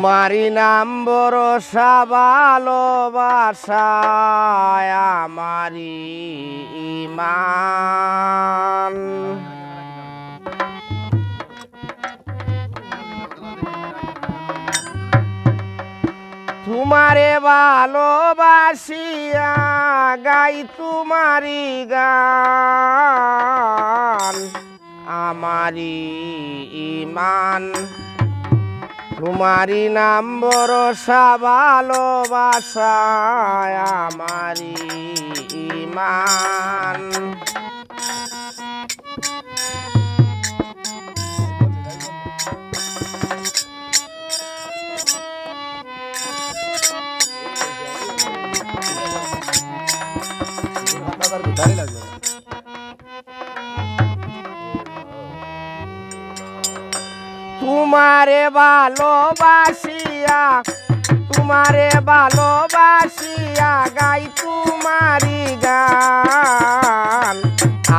তোমারই নাম ভরসা ভালোবাসায় আমারই ইমান। তোমারে ভালোবাসিয়া গাই তোমারি গান আমারি ইমান। তোমারি নাম ভরসা ভালোবাসায় আমারি ইমান। তোমারে ভালোবাসিয়া তোমারে ভালোবাসিয়া গাই তোমারি গান।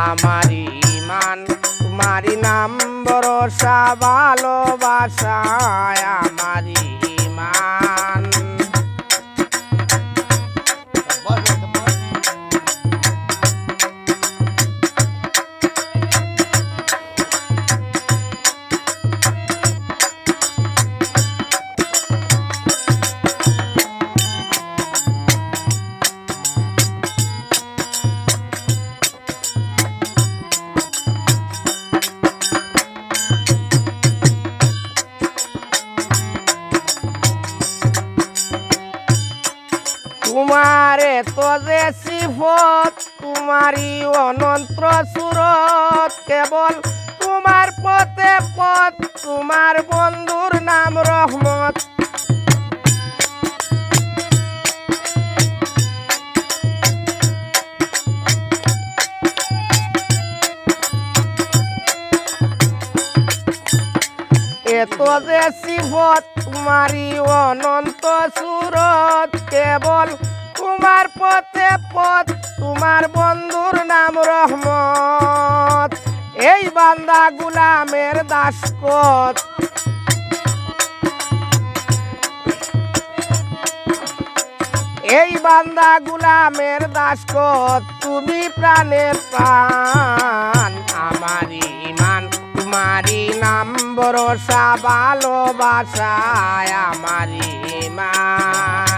আমারি ইমান তোমারি নাম ভরসা ভালোবাসায় আমারি তোমারে তো যে সিফত তোমারই অনন্ত সুরত। কেবল তোমার পথে পথ, তোমার বন্ধুর নাম রহমত। এত যে শিবত তোমারই অনন্ত সুরত। কেবল তোমার পথে পথ, তোমার বন্ধুর নাম রহমত। এই বান্দা গুলামের দাসকত এই বান্দা গুলামের দাসকত তুমি প্রাণের প্রাণ। আমারই ইমান, তোমারই নাম ভরসা, ভালোবাসায় আমারই ইমান।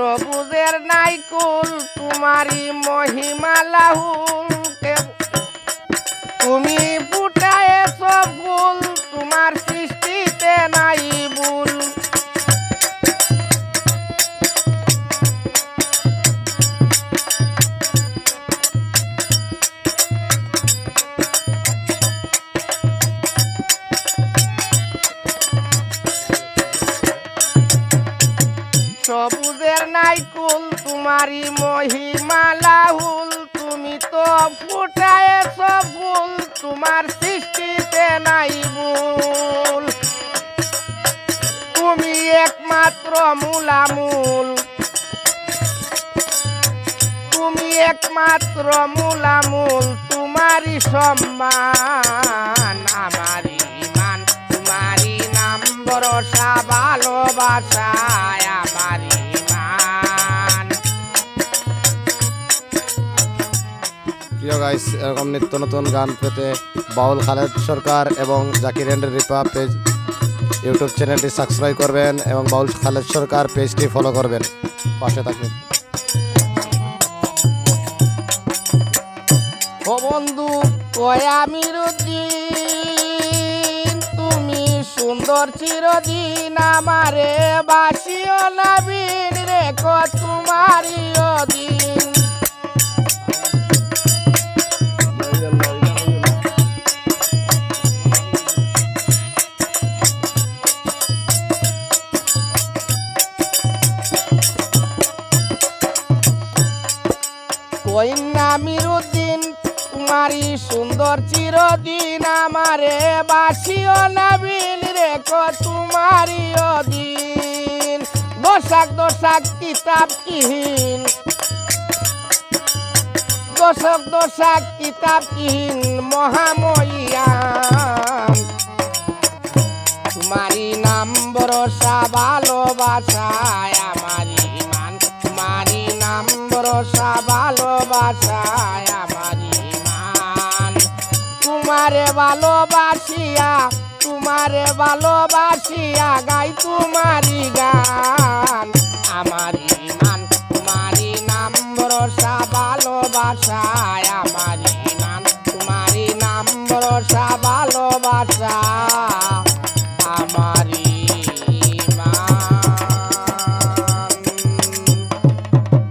সবুজের নাইকুল তোমারই মহিমা লাহুল কেব- তুমি সবুজের নাইকুল তোমারই মহিমা তুমি তো ফুটায়েছ ফুল, তোমার সৃষ্টিতে নাই ভুল তুমি একমাত্র মূলামূল। তুমি একমাত্র মূলামূল, তোমারই সম্মান, আমারই ইমান তোমারই নাম ভরসা ভালোবাসায় প্রিয় গাইস এরকম নিত্য নতুন গান পেতে বাউল খালেদ সরকার এবং Zakir and Ripa page YouTube চ্যানেলটি সাবস্ক্রাইব করবেন এবং বাউল খালেদ সরকার পেজটি ফলো করবেন। পাশে থাকবেন। ও বন্ধু, ওই তুমি সুন্দর চিরদিন আমারে বাসিও নবীন রেখো তোমারই অধীন ওই নামির উদ্দিন তোমারই সুন্দর চিরদিন আমারে বাসিও নাবিল রেখো তোমারই অদিন দোষাক দোষাক, কিতাব কিহীন। দোষক, দোষাক, কিতাব কিহীন মহাময়ান তোমারই নাম ভরসা, ভালোবাসায় আমারই মান তোমারই নাম ভরসা মান। তোমারে ভালোবাসিয়া তোমারে ভালোবাসিয়া গাই তোমারি গান। আমারই মান তোমারি নাম ভালোবাসা।